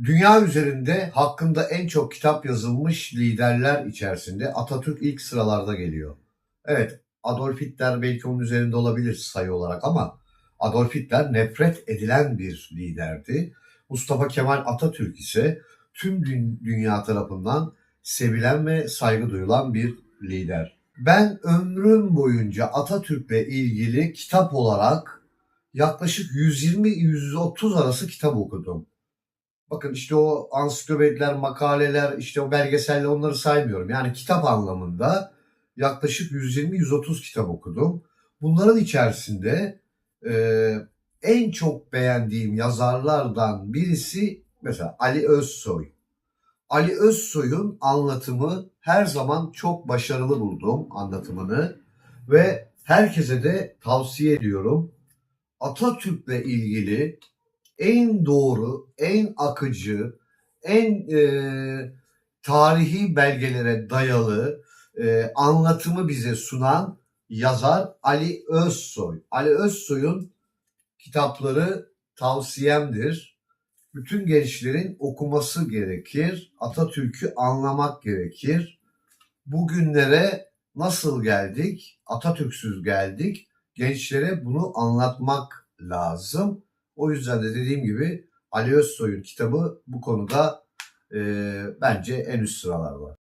Dünya üzerinde hakkında en çok kitap yazılmış liderler içerisinde Atatürk ilk sıralarda geliyor. Evet, Adolf Hitler belki onun üzerinde olabilir sayı olarak ama Adolf Hitler nefret edilen bir liderdi. Mustafa Kemal Atatürk ise tüm dü- dünya tarafından sevilen ve saygı duyulan bir lider. Ben ömrüm boyunca Atatürk'le ilgili kitap olarak yaklaşık 120-130 arası kitap okudum. Bakın işte o ansiklopediler, makaleler, işte o belgeseller onları saymıyorum. Yani kitap anlamında yaklaşık 120-130 kitap okudum. Bunların içerisinde e, en çok beğendiğim yazarlardan birisi mesela Ali Özsoy. Ali Özsoy'un anlatımı her zaman çok başarılı buldum anlatımını ve herkese de tavsiye ediyorum. Atatürk'le ilgili en doğru, en akıcı, en e, tarihi belgelere dayalı e, anlatımı bize sunan yazar Ali Özsoy. Ali Özsoy'un kitapları tavsiyemdir. Bütün gençlerin okuması gerekir. Atatürk'ü anlamak gerekir. Bugünlere nasıl geldik? Atatürk'süz geldik. Gençlere bunu anlatmak lazım. O yüzden de dediğim gibi Ali Özsoy'un kitabı bu konuda e, bence en üst sıralarda.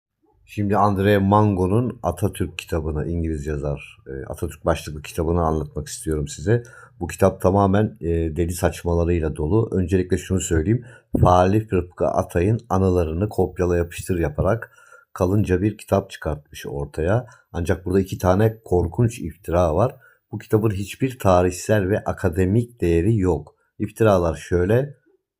Şimdi Andre Mango'nun Atatürk kitabını İngiliz yazar e, Atatürk başlıklı kitabını anlatmak istiyorum size. Bu kitap tamamen e, deli saçmalarıyla dolu. Öncelikle şunu söyleyeyim. Falih Rıfkı Atay'ın anılarını kopyala yapıştır yaparak kalınca bir kitap çıkartmış ortaya. Ancak burada iki tane korkunç iftira var. Bu kitabın hiçbir tarihsel ve akademik değeri yok. İftiralar şöyle.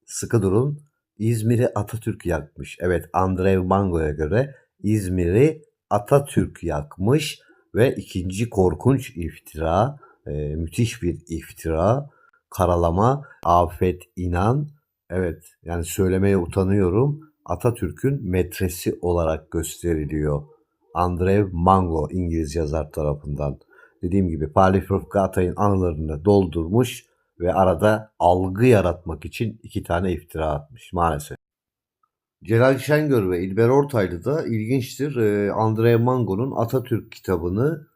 Sıkı durun. İzmir'i Atatürk yakmış. Evet Andrei Mango'ya göre İzmir'i Atatürk yakmış ve ikinci korkunç iftira, e, müthiş bir iftira, karalama, Afet İnan, evet yani söylemeye utanıyorum, Atatürk'ün metresi olarak gösteriliyor. Andrew Mango İngiliz yazar tarafından. Dediğim gibi Palif Rıfkı Atay'ın anılarını doldurmuş ve arada algı yaratmak için iki tane iftira atmış maalesef. Celal Şengör ve İlber Ortaylı da ilginçtir. Ee, Andrea Mango'nun Atatürk kitabını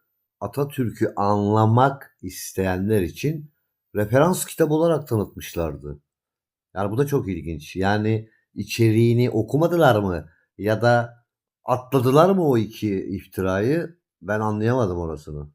Atatürk'ü anlamak isteyenler için referans kitap olarak tanıtmışlardı. Yani bu da çok ilginç. Yani içeriğini okumadılar mı ya da atladılar mı o iki iftirayı ben anlayamadım orasını.